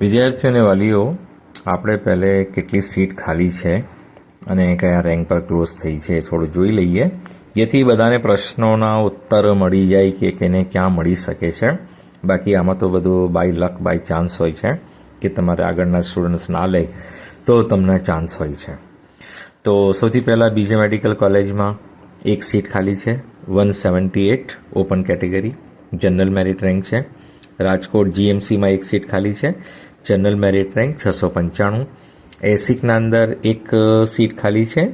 વિદ્યાર્થીઓ અને વાલીઓ, આપણે પહેલે કેટલી સીટ ખાલી છે અને કયા રેન્ક પર ક્લોઝ થઈ છે થોડું જોઈ લઈએ. જેથી બધાને પ્રશ્નોના ઉત્તર મળી જાય કે કેને ક્યાં મળી શકે છે. બાકી આમાં તો બધું બાય લક બાય ચાન્સ હોય છે કે તમારે આગળના સ્ટુડન્ટ્સ ના લે તો તમને ચાન્સ હોય છે. તો સૌથી પહેલાં બીજે મેડિકલ કોલેજમાં એક સીટ ખાલી છે one seventy eight open category general merit rank છે. રાજકોટ જીએમસીમાં એક સીટ ખાલી છે. જનરલ મેરિટ રેન્ક છસો પંચાણું. એસિકના અંદર એક સીટ ખાલી છે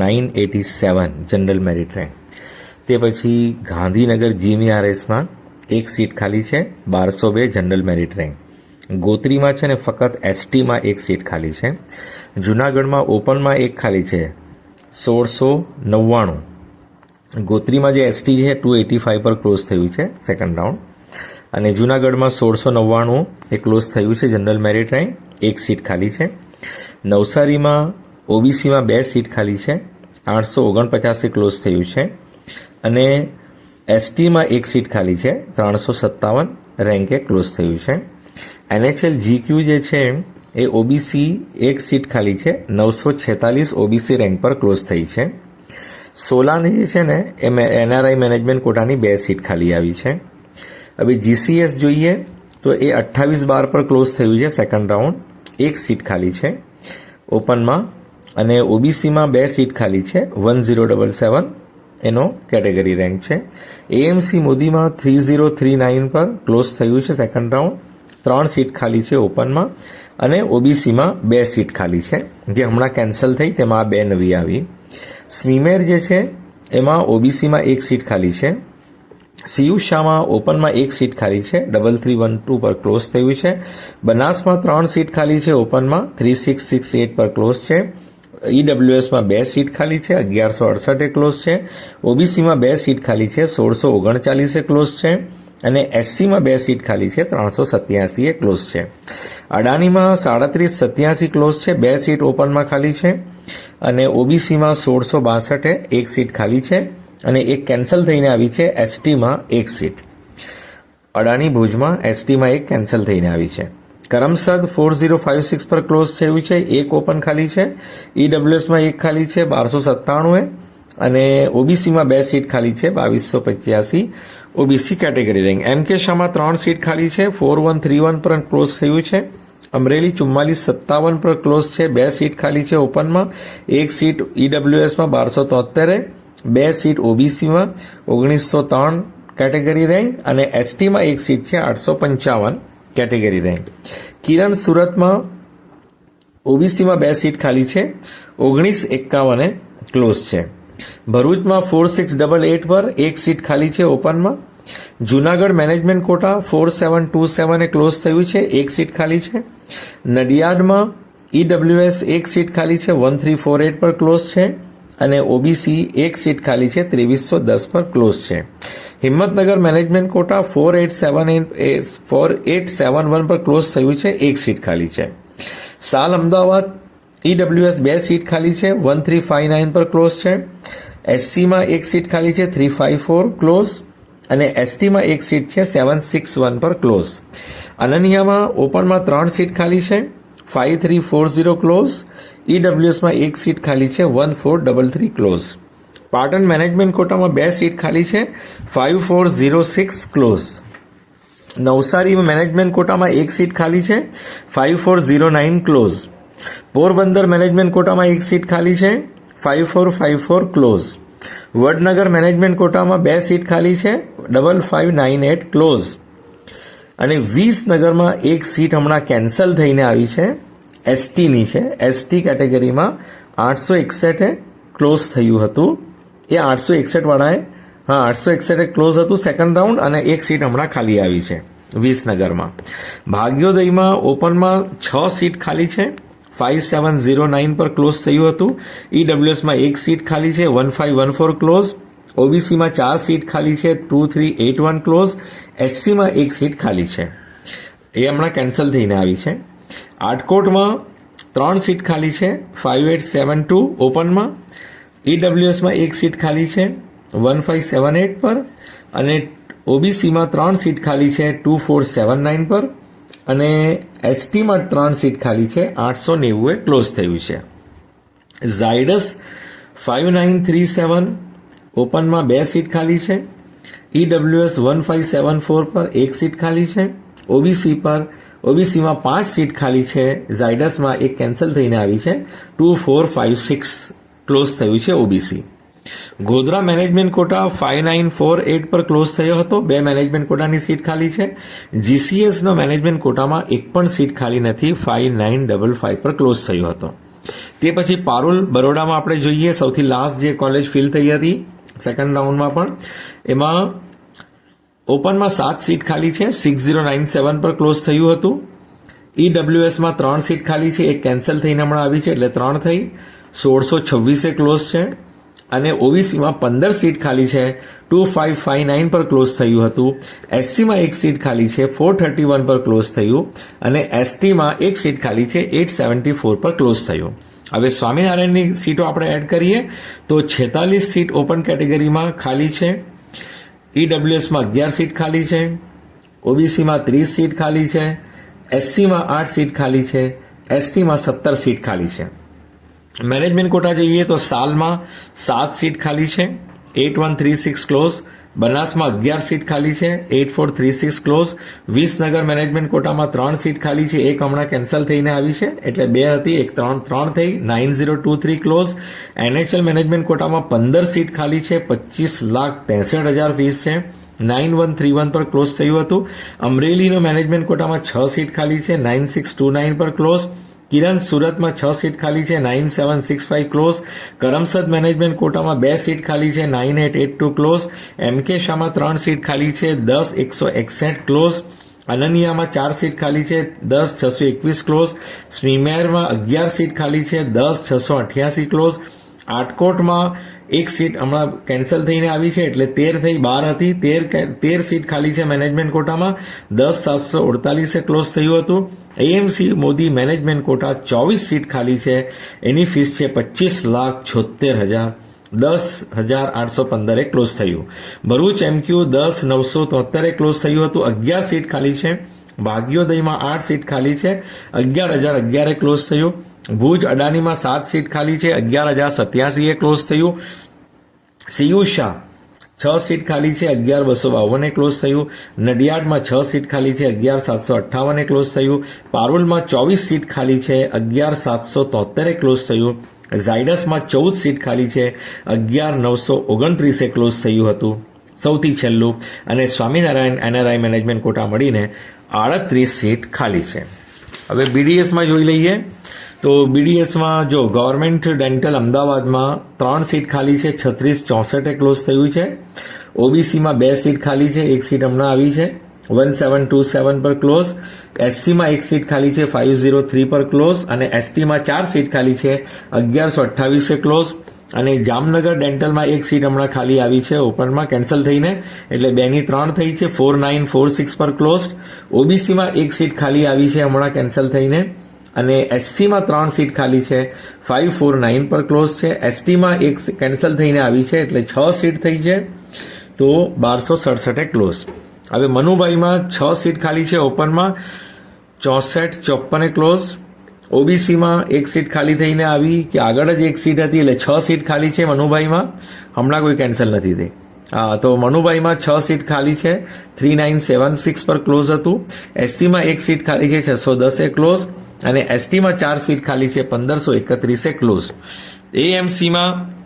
nine eighty seven general merit rank તે પછી ગાંધીનગર જીમીઆરએસમાં એક સીટ ખાલી છે, બારસો બે જનરલ મેરિટ રેન્ક ગોત્રીમાં છે ને ફક્ત એસટીમાં એક સીટ ખાલી છે. જુનાગઢમાં ઓપનમાં એક ખાલી છે, સોળસો નવ્વાણું. ગોત્રીમાં જે એસટી છે, ટુ એટી ફાઇવ પર ક્લોઝ થયું છે સેકન્ડ રાઉન્ડ અને જુનાગઢમાં સોળસો નવ્વાણું એ ક્લોઝ થયું છે જનરલ મેરિટ રેન્ક એક સીટ ખાલી છે. નવસારીમાં ઓબીસીમાં બે સીટ ખાલી છે, આઠસો ઓગણપચાસે ક્લોઝ થયું છે. અને એસટીમાં એક સીટ ખાલી છે, ત્રણસો સત્તાવન રેન્કે ક્લોઝ થયું છે. એનએચએલ જીક્યુ જે છે, એ ઓબીસી એક સીટ ખાલી છે, નવસો છેતાલીસ ઓબીસી રેન્ક પર ક્લોઝ થઈ છે. સોલાની જે છે ને, એ એનઆરઆઈ મેનેજમેન્ટ કોટાની બે સીટ ખાલી આવી છે. હવે જીસીએસ જોઈએ તો એ અઠ્ઠાવીસ બાર પર ક્લોઝ થયું છે સેકન્ડ રાઉન્ડ એક સીટ ખાલી છે ઓપનમાં અને ઓબીસીમાં બે સીટ ખાલી છે વન ઝીરો ડબલ સેવન એનો કેટેગરી રેન્ક છે. એએમસી મોદીમાં થ્રી ઝીરો થ્રી નાઇન પર ક્લોઝ થયું છે સેકન્ડ રાઉન્ડ ત્રણ સીટ ખાલી છે ઓપનમાં અને ઓબીસીમાં બે સીટ ખાલી છે, જે હમણાં કેન્સલ થઈ, તેમાં આ બે નવી આવી. સ્મીમેર જે છે, એમાં ઓબીસીમાં એક સીટ ખાલી છે. સીયુ શામાં ઓપનમાં એક સીટ ખાલી છે. ડબલ થ્રી વન ટુ પર ક્લોઝ થયું છે. બનાસમાં ત્રણ સીટ ખાલી છે ઓપનમાં. થ્રી સિક્સ સિક્સ એટ પર ક્લોઝ છે. ઈડબ્લ્યુએસમાં બે સીટ ખાલી છે. અગિયારસો અડસઠે ક્લોઝ છે. ઓબીસીમાં બે સીટ ખાલી છે. સોળસો ઓગણચાલીસે ક્લોઝ છે. અને એસસીમાં બે સીટ ખાલી છે. ત્રણસો સત્યાસીએ ક્લોઝ છે. અડાનીમાં સાડત્રીસ સત્યાસી ક્લોઝ છે. બે સીટ ઓપનમાં ખાલી છે. અને ઓબીસીમાં સોળસો બાસઠે એક સીટ ખાલી છે. અને એક કેન્સલ થઈને આવી છે એસટીમાં એક સીટ. અડાણી ભુજમાં એસટીમાં એક કેન્સલ થઈને આવી છે. Karamsad four zero five six પર ક્લોઝ થયું છે, એક ઓપન ખાલી છે. ઈડબ્લ્યુએસમાં એક ખાલી છે, બારસો સત્તાણું અને ઓબીસીમાં બે સીટ ખાલી છે, બાવીસો પચ્યાસી. OBC category rank. M K શામાં ત્રણ સીટ ખાલી છે ફોર વન થ્રી વન પર ક્લોઝ થયું છે. અમરેલી ચુમ્માલીસ સત્તાવન પર ક્લોઝ છે, બે સીટ ખાલી છે ઓપનમાં. એક સીટ ઈડબ્લ્યુએસમાં બારસો તોતેરે બે સીટ ઓબીસીમાં ઓગણીસો ત્રણ કેટેગરી રેન્ક અને એસટીમાં એક સીટ છે આઠસો પંચાવન કેટેગરી રેન્ક. કિરણ સુરતમાં ઓબીસીમાં બે સીટ ખાલી છે, ઓગણીસ એકાવને ક્લોઝ છે. ભરૂચમાં ફોર સિક્સ ડબલ એટ પર એક સીટ ખાલી છે ઓપનમાં. Junagadh management quota four seven two સેવને close થયું છે, એક સીટ ખાલી છે. નડિયાદમાં ઈડબ્લ્યુએસ એક સીટ ખાલી છે, વન થ્રી ફોર એટ પર ક્લોઝ છે. અને ઓબીસી એક સીટ ખાલી છે, ત્રેવીસો દસ પર ક્લોઝ છે. Himmatnagar management quota four eight seven eight four eight seven one પર ક્લોઝ થયું છે, એક સીટ ખાલી છે. સાલ અમદાવાદ ઈડબ્લ્યુએસ બે સીટ ખાલી છે વન થ્રી ફાઇવ નાઇન પર ક્લોઝ છે. એસસીમાં એક સીટ ખાલી છે થ્રી ફાઇવ ફોર ક્લોઝ અને એસટીમાં એક સીટ છે સેવન સિક્સ વન પર ક્લોઝ અનન્યામાં ઓપનમાં ત્રણ સીટ ખાલી છે five three four zero close ઈડબ્લ્યુએસમાં એક સીટ ખાલી છે one four double three close Patan management કોટામાં બે સીટ ખાલી છે five four zero six close Navsari management કોટામાં એક સીટ ખાલી છે five four zero nine close Porbandar management કોટામાં એક સીટ ખાલી છે five four five four close Vadnagar management કોટામાં બે સીટ ખાલી છે double five nine eight close અને વિસનગરમાં એક સીટ હમણાં કેન્સલ થઈને આવી છે એસટીની છે. એસટી કેટેગરીમાં આઠસો એકસઠે ક્લોઝ થયું હતું. એ આઠસો એકસઠવાળાએ, હા, આઠસો એકસઠે ક્લોઝ હતું સેકન્ડ રાઉન્ડ અને એક સીટ હમણાં ખાલી આવી છે, વિસનગરમાં. ભાગ્યોદયમાં ઓપનમાં છ સીટ ખાલી છે. ફાઇવ સેવન ઝીરો નાઇન પર ક્લોઝ થયું હતું. ઈડબ્લ્યુએસમાં એક સીટ ખાલી છે. One five one four close ઓબીસીમાં ચાર સીટ ખાલી છે. Two three eight one close એસસીમાં એક સીટ ખાલી છે. એ હમણાં કેન્સલ થઈને આવી છે. આટકોટમાં ત્રણ સીટ ખાલી છે ફાઇવ એટ સેવન ટુ ઓપનમાં ઈડબ્લ્યુએસમાં એક સીટ ખાલી છે વન ફાઇવ સેવન એટ પર, અને ઓબીસીમાં ત્રણ સીટ ખાલી છે ટુ ફોર સેવન નાઇન પર, અને એસટીમાં ત્રણ સીટ ખાલી છે, આઠસો નેવું એ ક્લોઝ થયું છે. Zydus five nine three seven ઓપનમાં બે સીટ ખાલી છે EWS one five seven four પર એક સીટ ખાલી છે ઓબીસી પર ઓબીસીમાં પાંચ સીટ ખાલી છે, ઝાયડસમાં એક કેન્સલ થઈને આવી છે. Two four five six close થયું છે OBC. Godhra management quota five nine four eight પર ક્લોઝ થયો હતો. બે મેનેજમેન્ટ કોટાની સીટ ખાલી છે. જીસીએસનો મેનેજમેન્ટ કોટામાં એક પણ સીટ ખાલી નથી. ફાઇવ નાઇન ડબલ ફાઇવ પર ક્લોઝ થયો હતો. તે પછી પારુલ બરોડામાં આપણે જોઈએ. સૌથી લાસ્ટ જે કોલેજ ફિલ થઈ હતી સેકન્ડ રાઉન્ડમાં પણ. એમાં ઓપનમાં સાત સીટ ખાલી છે. સિક્સ ઝીરો નાઇન સેવન પર ક્લોઝ થયું હતું. ઈડબ્લ્યુએસમાં ત્રણ સીટ ખાલી છે. એક કેન્સલ થઈને હમણાં આવી છે એટલે ત્રણ થઈ. સોળસો છવ્વીસે ક્લોઝ છે. અને ઓબીસીમાં પંદર સીટ ખાલી છે. ટુ ફાઇવ ફાઇવ નાઇન પર ક્લોઝ થયું હતું. એસસીમાં એક સીટ ખાલી છે. ફોર થર્ટી વન પર ક્લોઝ થયું. અને એસટીમાં એક સીટ ખાલી છે. એટ સેવન્ટી ફોર પર ક્લોઝ થયું. હવે સ્વામિનારાયણની સીટો આપણે એડ કરીએ તો છેતાલીસ સીટ ઓપન કેટેગરીમાં ખાલી છે. ઈડબ્લ્યુએસમાં અગિયાર સીટ ખાલી છે. ઓબીસીમાં ત્રીસ સીટ ખાલી છે. એસસીમાં આઠ સીટ ખાલી છે. એસટીમાં સત્તર સીટ ખાલી છે. મેનેજમેન્ટ કોટા જોઈએ તો સાલમાં સાત સીટ ખાલી છે. Eight one three six close બનાસમાં અગિયાર સીટ ખાલી છે eight four three six close Visnagar management કોટામાં ત્રણ સીટ ખાલી છે, એક હમણાં કેન્સલ થઈને આવી છે, એટલે બે હતી, એક ત્રણ ત્રણ થઈ nine zero two three close NHL management કોટામાં પંદર સીટ ખાલી છે, પચીસ લાખ ત્રેસઠ હજાર ફીસ છે. નાઇન વન થ્રી વન પર ક્લોઝ થયું હતું. અમરેલીનો મેનેજમેન્ટ કોટામાં છ સીટ ખાલી છે નાઇન સિક્સ ટુ નાઇન પર ક્લોઝ કિરણ સુરતમાં છ સીટ ખાલી છે nine seven six five close Karamsad management કોટામાં બે સીટ ખાલી છે nine eight eight two close MK શાહમાં ત્રણ સીટ ખાલી છે, દસ એકસો એકસઠ ક્લોઝ અનન્યામાં ચાર સીટ ખાલી છે, દસ છસો એકવીસ ક્લોઝ સ્મીમેરમાં અગિયાર સીટ ખાલી છે, દસ છસો અઠ્યાસી ક્લોઝ આટકોટમાં એક સીટ હમણાં કેન્સલ થઈને આવી છે, એટલે તેર થઈ બાર હતી. તેર તેર સીટ ખાલી છે મેનેજમેન્ટ કોટામાં. દસ સાતસો અડતાલીસે ક્લોઝ થયું હતું. એએમસી મોદી મેનેજમેન્ટ કોટા ચોવીસ સીટ ખાલી છે. એની ફીસ છે પચીસ લાખ છોતેર હજાર. દસ હજાર આઠસો પંદરે ક્લોઝ થયું. ભરૂચ એમક્યુ દસ નવસો તોતેરે ક્લોઝ થયું હતું. અગિયાર સીટ ખાલી છે. ભાગ્યોદયમાં આઠ સીટ ખાલી છે. અગિયાર હજાર અગિયારે ક્લોઝ થયું. ભુજ અડાનીમાં સાત સીટ ખાલી છે, અગિયાર હજાર સત્યાસીએ ક્લોઝ થયું. સિયુષા છ સીટ ખાલી છે, અગિયાર બસો બાવને ક્લોઝ થયું. નડિયાદમાં છ સીટ ખાલી છે, અગિયાર સાતસો અઠ્ઠાવને ક્લોઝ થયું. પારુલમાં ચોવીસ સીટ ખાલી છે, અગિયાર સાતસો તોતેરે ક્લોઝ થયું. ઝાયડસમાં ચૌદ સીટ ખાલી છે, અગિયાર નવસો ઓગણત્રીસે ક્લોઝ થયું હતું. સૌથી છેલ્લું અને સ્વામિનારાયણ એનઆરઆઈ મેનેજમેન્ટ કોટા મળીને આડત્રીસ સીટ ખાલી છે. હવે બીડીએસમાં જોઈ લઈએ. તો બીડીએસમાં જો ગવર્મેન્ટ ડેન્ટલ અમદાવાદમાં ત્રણ સીટ ખાલી છે, છત્રીસ ચોસઠે ક્લોઝ થયું છે. ઓબીસીમાં બે સીટ ખાલી છે, એક સીટ હમણાં આવી છે. વન સેવન ટુ સેવન પર ક્લોઝ એસસીમાં એક સીટ ખાલી છે ફાઇવ ઝીરો થ્રી પર ક્લોઝ અને એસટીમાં ચાર સીટ ખાલી છે, અગિયારસો અઠ્ઠાવીસે ક્લોઝ અને જામનગર ડેન્ટલમાં એક સીટ હમણાં ખાલી આવી છે ઓપનમાં કેન્સલ થઈને. એટલે બેની ત્રણ થઈ છે ફોર નાઇન ફોર સિક્સ પર ક્લોઝ ઓબીસીમાં એક સીટ ખાલી આવી છે, હમણાં કેન્સલ થઈને. અને એસસીમાં ત્રણ સીટ ખાલી છે. ફાઇવ ફોર નાઇન પર ક્લોઝ છે. એસટીમાં એક કેન્સલ થઈને આવી છે, એટલે છ સીટ થઈ છે. તો બારસો સડસઠે ક્લોઝ હવે મનુભાઈમાં છ સીટ ખાલી છે ઓપનમાં ચોસઠ, ચોપ્પને ક્લોઝ ઓબીસીમાં એક સીટ ખાલી થઈને આવી, કે આગળ જ એક સીટ હતી, એટલે છ સીટ ખાલી છે મનુભાઈમાં. હમણાં કોઈ કેન્સલ નથી થઈ. હા, તો મનુભાઈમાં છ સીટ ખાલી છે. થ્રી નાઇન સેવન સિક્સ પર ક્લોઝ હતું. એસસીમાં એક સીટ ખાલી છે, છસો દસે ક્લોઝ અને એસટીમાં ચાર સીટ ખાલી છે, પંદરસો એકત્રીસે ક્લોઝ એએમસીમાં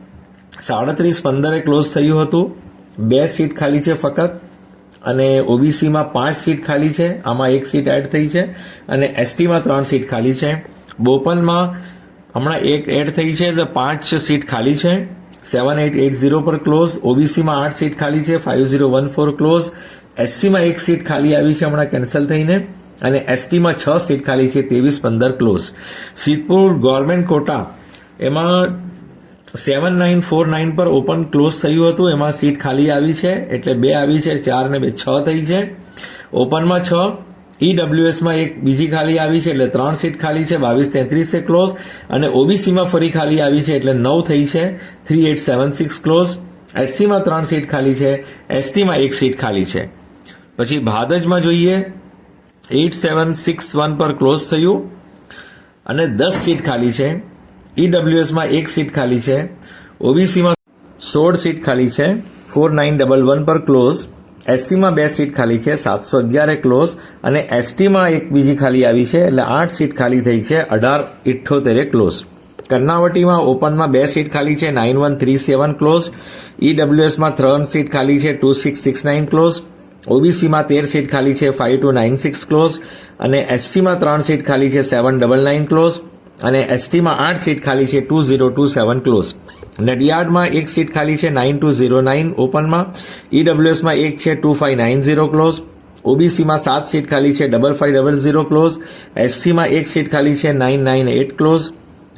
સાડત્રીસ, પંદરે ક્લોઝ થયું હતું. બે સીટ ખાલી છે ફક્ત. અને ઓબીસીમાં પાંચ સીટ ખાલી છે, આમાં એક સીટ એડ થઈ છે. અને એસટીમાં ત્રણ સીટ ખાલી છે. બોપલમાં હમણાં એક એડ થઈ છે, તો પાંચ સીટ ખાલી છે. સેવન, એટ એટ, ઝીરો પર ક્લોઝ ઓબીસીમાં આઠ સીટ ખાલી છે five zero, one, four close એસસીમાં એક સીટ ખાલી આવી છે, હમણાં કેન્સલ થઈને. અને એસટીમાં છ સીટ ખાલી છે, ત્રેવીસ, પંદર ક્લોઝ સિદ્ધપુર ગવર્મેન્ટ કોટા, એમાં સેવન નાઇન ફોર નાઇન પર ઓપન ક્લોઝ થયું હતું. એમાં સીટ ખાલી આવી છે, એટલે બે આવી છે, ચાર ને બે, છ થઈ છે. ઓપનમાં છ ઈડબ્લ્યુએસમાં એક બીજી ખાલી આવી છે, એટલે ત્રણ સીટ ખાલી છે, બાવીસ, તેત્રીસે ક્લોઝ અને ઓબીસીમાં ફરી ખાલી આવી છે, એટલે નવ થઈ છે three eight seven six close એસસીમાં ત્રણ સીટ ખાલી છે, એસટીમાં એક સીટ ખાલી છે. પછી ભાદજમાં જોઈએ એઇટ સેવન સિક્સ વન પર ક્લોઝ થયું અને દસ સીટ ખાલી છે. ઈડબ્લ્યુએસમાં એક સીટ ખાલી છે. ઓબીસીમાં સોળ સીટ ખાલી છે. ફોર નાઇન ડબલ વન પર ક્લોઝ. એસસીમાં બે સીટ ખાલી છે. સાતસો અગિયારે ક્લોઝ. અને એસટીમાં એક બીજી ખાલી આવી છે. એટલે આઠ સીટ ખાલી થઈ છે. અઢાર ઇઠ્ઠોતેરે ક્લોઝ. કર્ણાવટીમાં ઓપનમાં બે સીટ ખાલી છે. Nine one three seven close. ઈડબ્લ્યુએસમાં ત્રણ સીટ ખાલી છે. Two six six nine close. ઓબીસીમાં તેર સીટ ખાલી છે five two nine six close અને એસસીમાં ત્રણ સીટ ખાલી છે સેવન ડબલ નાઇન ક્લોઝ અને એસટીમાં આઠ સીટ ખાલી છે two zero two seven close નડિયાડમાં એક સીટ ખાલી છે નાઇન ટુ ઝીરો નાઇન ઓપનમાં ઈડબ્લ્યુએસમાં એક છે two five nine zero close ઓબીસીમાં સાત સીટ ખાલી છે double five double zero close એસસીમાં એક સીટ ખાલી છે નાઇન નાઇન એટ ક્લોઝ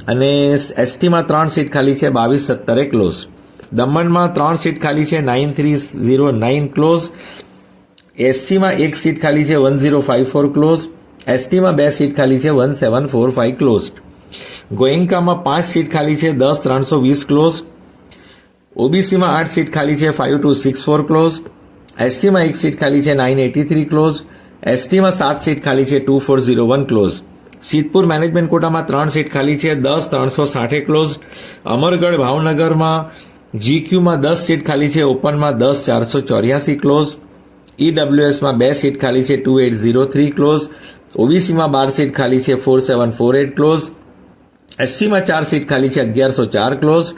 અને એસટીમાં ત્રણ સીટ ખાલી છે, બાવીસ સત્તરે ક્લોઝ દમણમાં ત્રણ સીટ ખાલી છે nine three zero nine close એસસીમાં એક સીટ ખાલી છે one zero five four close એસટીમાં બે સીટ ખાલી છે one seven four five close ગોયંકામાં પાંચ સીટ ખાલી છે, દસ ત્રણસો વીસ ક્લોઝ ઓબીસીમાં આઠ સીટ ખાલી છે five two six four close એસસીમાં એક સીટ ખાલી છે નાઇન એટી થ્રી ક્લોઝ એસટીમાં સાત સીટ ખાલી છે two four zero one close Siddhpur management કોટામાં ત્રણ સીટ ખાલી છે, દસ ત્રણસો સાઠે ક્લોઝ અમરગઢ ભાવનગરમાં જીક્યુમાં દસ સીટ ખાલી છે ઓપનમાં દસ ચારસો ચોર્યાસી ક્લોઝ ઈડબ્લ્યુએસમાં બે સીટ ખાલી છે, two eight zero three close. ઓબીસીમાં બાર સીટ ખાલી છે, four seven four eight close. એસસીમાં ચાર સીટ ખાલી છે, અગિયારસો ચાર ક્લોઝ.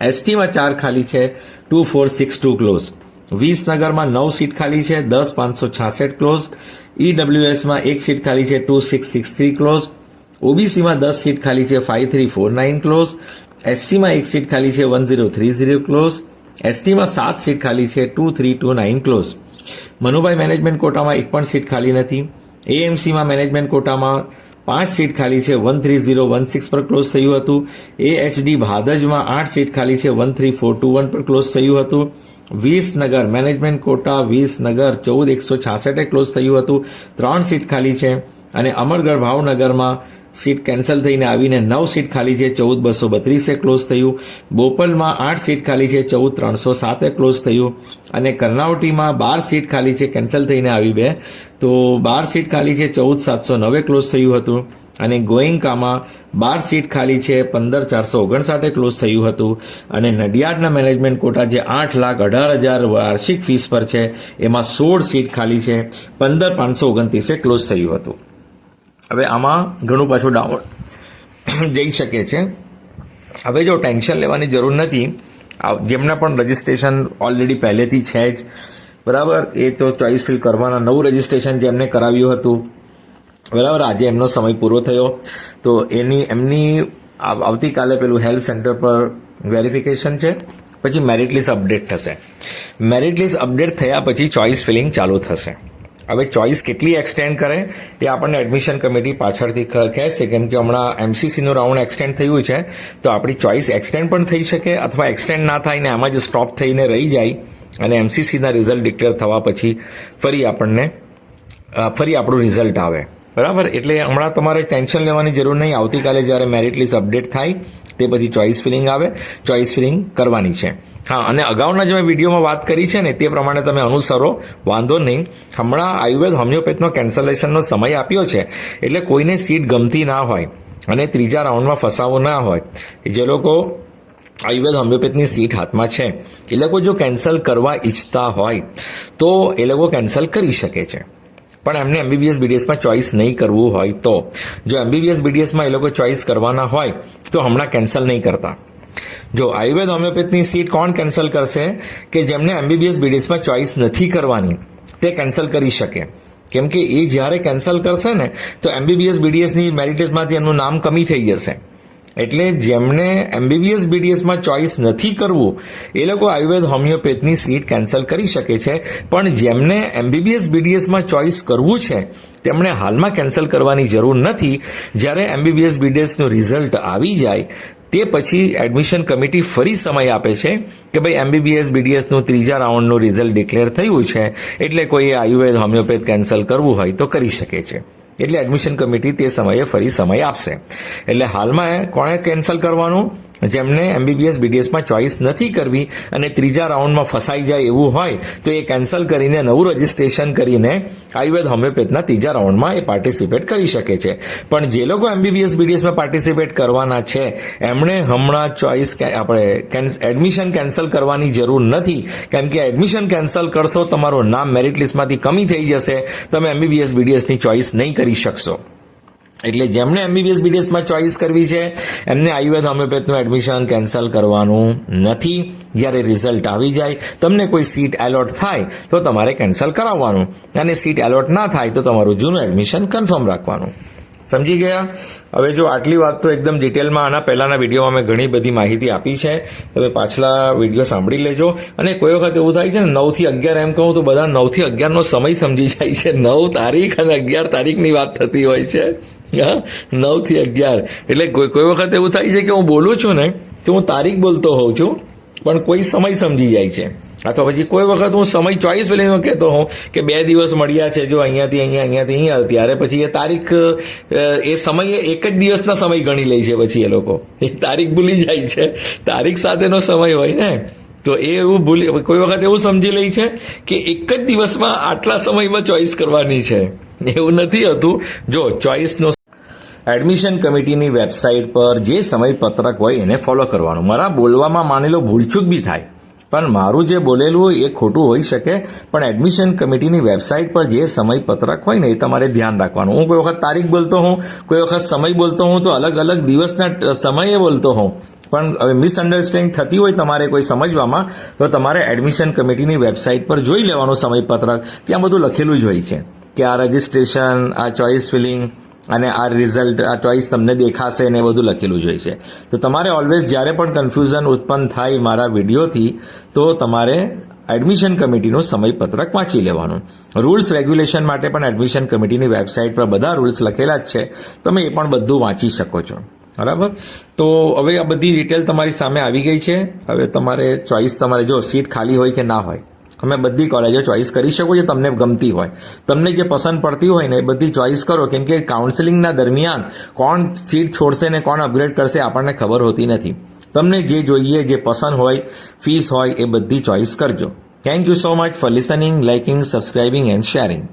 એસટીમાં ચાર ખાલી છે, two four six two close. વિસનગરમાં નવ સીટ ખાલી છે, દસ પાંચસો છાસઠ ક્લોઝ. ઈડબ્લ્યુએસમાં એક સીટ ખાલી છે, two six six three close. ઓબીસીમાં દસ સીટ ખાલી છે, five three four nine close. એસસીમાં એક સીટ ખાલી છે, one zero three zero close. એસટીમાં સાત સીટ ખાલી છે, two three two nine close. Manubhai management કોટામાં એક પણ સીટ ખાલી નથી. એએમસીમાં મેનેજમેન્ટ કોટામાં પાંચ સીટ ખાલી છે, one three zero, one six પર ક્લોઝ થયું હતું. એએચડી ભાદજમાં આઠ સીટ ખાલી છે, one three four two one પર ક્લોઝ થયું હતું. વિસનગર મેનેજમેન્ટ કોટા વિસનગર ચૌદ એકસો છાસઠે ક્લોઝ થયું હતું. ત્રણ સીટ ખાલી છે અને અમરગઢ ભાવનગરમાં સીટ કેન્સલ થઈને આવીને નવ સીટ ખાલી છે, ચૌદ બસો બત્રીસે ક્લોઝ થયું. બોપલમાં આઠ સીટ ખાલી છે, ચૌદ ત્રણસો સાતે ક્લોઝ થયું. અને કર્ણાવટીમાં બાર સીટ ખાલી છે, કેન્સલ થઈને આવી બે. તો બાર સીટ ખાલી છે, ચૌદ સાતસો નવે ક્લોઝ થયું હતું. અને ગોયંકામાં બાર સીટ ખાલી છે, પંદર ચારસો ઓગણસાઠે ક્લોઝ થયું હતું. અને નડિયાદના મેનેજમેન્ટ કોટા જે આઠ લાખ અઢાર હજાર વાર્ષિક ફીસ પર છે, એમાં સોળ સીટ ખાલી છે, પંદર પાંચસો ઓગણત્રીસે ક્લોઝ થયું હતું. હવે આમાં ઘણું પાછું ડાઉન જઈ શકે છે. હવે જો ટેન્શન લેવાની જરૂર નથી જેમના પણ રજિસ્ટ્રેશન ઓલરેડી પહેલેથી છે જ, બરાબર? એ તો ચોઇસ ફિલ કરવાના નવું રજિસ્ટ્રેશન જેમને કરાવ્યું હતું, બરાબર? આજે એમનો સમય પૂરો થયો. તો એની, એમની આવતીકાલે પેલું હેલ્પ સેન્ટર પર વેરિફિકેશન છે, પછી મેરિટ લિસ્ટ અપડેટ થશે. મેરિટ લિસ્ટ અપડેટ થયા પછી ચોઇસ ફિલિંગ ચાલુ થશે. હવે ચોઇસ કેટલી એક્સટેન્ડ કરે એ આપણને એડમિશન કમિટી પાછળથી કહેશે. કેમ કે હમણાં એમસીસીનું રાઉન્ડ એક્સટેન્ડ થયું છે, તો આપણી ચોઇસ એક્સટેન્ડ પણ થઈ શકે અથવા એક્સટેન્ડ ના થાય ને આમાં જ સ્ટોપ થઈને રહી જાય અને એમસીસીના રિઝલ્ટ ડિક્લેર થવા પછી ફરી આપણને ફરી આપણું રિઝલ્ટ આવે. બરાબર? એટલે હમણાં તમારે ટેન્શન લેવાની જરૂર નહીં. આવતીકાલે જ્યારે મેરિટ લિસ્ટ અપડેટ થાય, તે પછી ચોઇસ ફિલિંગ આવે. ચોઇસ ફિલિંગ કરવાની છે. હા, અને અગાઉના જે મેં વિડીયોમાં વાત કરી છે ને, તે પ્રમાણે તમે અનુસરો. વાંધો નહીં. હમણાં આયુર્વેદ હોમિયોપેથનો કેન્સલેશનનો સમય આપ્યો છે. એટલે કોઈને સીટ ગમતી ના હોય અને ત્રીજા રાઉન્ડમાં ફસાવો ના હોય. જે લોકો આયુર્વેદ હોમિયોપેથની સીટ હાથમાં છે. એ લોકો જો કેન્સલ કરવા ઈચ્છતા હોય, તો એ લોકો કેન્સલ કરી શકે છે. પણ એમને એમબીબીએસ બીડીએસમાં ચોઇસ નહીં કરવું હોય તો. જો એમબીબીએસ બીડીએસમાં એ લોકો ચોઇસ કરવાના હોય, તો હમણાં કેન્સલ નહીં કરતા. જો આયુર્વેદ હોમિયોપેથની સીટ કોણ કેન્સલ કરશે? કે જેમને એમબીબીએસ બીડીએસમાં ચોઇસ નથી કરવાની, તે કેન્સલ કરી શકે. કેમ કે એ જ્યારે કેન્સલ કરશે ને, તો એમબીબીએસ બીડીએસની મેરિટેજમાંથી એમનું નામ કમી થઈ જશે. એટલે જેમને એમબીબીએસ બીડીએસમાં ચોઇસ નથી કરવું, એ લોકો આયુર્વેદ, હોમિયોપેથની સીટ કેન્સલ કરી શકે છે. પણ જેમને એમબીબીએસ બીડીએસમાં ચોઇસ કરવું છે, તેમણે હાલમાં કેન્સલ કરવાની જરૂર નથી. જ્યારે એમબીબીએસ બીડીએસનું રિઝલ્ટ આવી જાય, તે પછી એડમિશન કમિટી ફરી સમય આપે છે કે ભાઈ એમબીબીએસ બીડીએસનું ત્રીજા રાઉન્ડનું રિઝલ્ટ ડિક્લેર થયું છે, એટલે કોઈએ આયુર્વેદ, હોમિયોપેથ કેન્સલ કરવું હોય તો કરી શકે છે. એટલે એડમિશન કમિટી તે સમયે ફરી સમય આપશે. એટલે હાલમાં કોણે કેન્સલ કરવાનું? જેમને એમબીબીએસ બીડીએસમાં ચોઇસ નથી કરવી અને ત્રીજા રાઉન્ડમાં ફસાઈ જાય એવું હોય, તો એ કેન્સલ કરીને નવું રજિસ્ટ્રેશન કરીને આયુર્વેદ હોમિયોપેથના ત્રીજા રાઉન્ડમાં એ પાર્ટિસિપેટ કરી શકે છે. પણ જે લોકો એમબીબીએસ બીડીએસમાં પાર્ટિસિપેટ કરવાના છે, એમણે હમણાં ચોઇસ આપણે એડમિશન કેન્સલ કરવાની જરૂર નથી. કેમ કે એડમિશન કેન્સલ કરશો, તમારું નામ મેરિટ લિસ્ટમાંથી કમી થઈ જશે. તમે એમબીબીએસ બીડીએસની ચોઇસ નહીં કરી શકશો. એટલે જેમણે એમબીબીએસ બીડીએસમાં ચોઇસ કરવી છે, એમને આયુર્વેદ હોમિયોપેથનું એડમિશન કેન્સલ કરવાનું નથી. જ્યારે રિઝલ્ટ આવી જાય, તમને કોઈ સીટ એલોટ થાય, તો તમારે કેન્સલ કરાવવાનું. અને સીટ એલોટ ના થાય, તો તમારું જૂનું એડમિશન કન્ફર્મ રાખવાનું. સમજી ગયા? હવે જો આટલી વાત તો એકદમ ડિટેલમાં આના પહેલાંના વિડીયોમાં મેં ઘણી બધી માહિતી આપી છે. તમે પાછલા વીડિયો સાંભળી લેજો. અને કોઈ વખત એવું થાય છે ને નવથી અગિયાર એમ કહું તો બધા નવથી અગિયારનો સમય સમજી જાય છે. નવ તારીખ અને અગિયાર તારીખની વાત થતી હોય છે. હા? નવથી અગિયાર. એટલે કોઈ કોઈ વખત એવું થાય છે કે હું બોલું છું ને, કે હું તારીખ બોલતો હોઉં છું, પણ કોઈ સમય સમજી જાય છે. અથવા પછી કોઈ વખત હું સમય ચોઈસ પેલી કહેતો હોઉં કે બે દિવસ મળ્યા છે, જો અહીંયાથી, અહીંયા અહીંયાથી, અહીંયા, ત્યારે પછી એ તારીખ એ સમય એક જ દિવસના સમય ગણી લે છે પછી એ લોકો. એ તારીખ ભૂલી જાય છે. તારીખ સાથેનો સમય હોય ને, તો એ એવું ભૂલી, કોઈ વખત એવું સમજી લે છે કે એક જ દિવસમાં આટલા સમયમાં ચોઈસ કરવાની છે. એવું નથી હતું. જો, ચોઈસનો એડમિશન કમિટીની વેબસાઇટ પર જે સમયપત્રક હોય એને ફોલો કરવાનું. મારા બોલવામાં માની લો ભૂલચૂક બી થાય. પણ મારું જે બોલેલું હોય એ ખોટું હોઈ શકે, પણ એડમિશન કમિટીની વેબસાઇટ પર જે સમયપત્રક હોય ને એ તમારે ધ્યાન રાખવાનું. હું કોઈ વખત તારીખ બોલતો હોઉં, કોઈ વખત સમય બોલતો હોઉં, તો અલગ અલગ દિવસના સમયે બોલતો હોઉં. પણ હવે મિસઅન્ડરસ્ટેન્ડિંગ થતી હોય તમારે કોઈ સમજવામાં, તો તમારે એડમિશન કમિટીની વેબસાઇટ પર જોઈ લેવાનું સમયપત્રક. ત્યાં બધું લખેલું જ હોય છે. કે આ રજિસ્ટ્રેશન આ ચોઇસ ફિલિંગ અને આ રિઝલ્ટ આ ચોઇસ તમને દેખાશે ને બધું લખેલું જ છે તો તમારે ઓલવેઝ જ્યારે પણ કન્ફ્યુઝન ઉત્પન્ન થાય મારા વિડીયોથી, તો તમારે એડમિશન કમિટીનું સમયપત્રક વાંચી લેવાનું. રૂલ્સ રેગ્યુલેશન માટે પણ એડમિશન કમિટીની વેબસાઇટ પર બધા રૂલ્સ લખેલા જ છે. તમે એ પણ બધું વાંચી શકો છો. બરાબર? તો હવે આ બધી ડિટેલ તમારી સામે આવી ગઈ છે. હવે તમારે ચોઇસ તમારે જો સીટ ખાલી હોય કે ના હોય તમે બધી કોલેજો ચોઇસ કરી શકો છો તમને ગમતી હોય. તમને જે પસંદ પડતી હોય ને એ બધી ચોઇસ કરો. કેમ કે કાઉન્સેલિંગના દરમિયાન કોણ સીટ છોડશે ને કોણ અપગ્રેડ કરશે આપણને ખબર હોતી નથી. તમને જે જોઈએ, જે પસંદ હોય, ફીસ હોય એ બધી ચોઇસ કરજો. Thank you so much for listening liking subscribing and sharing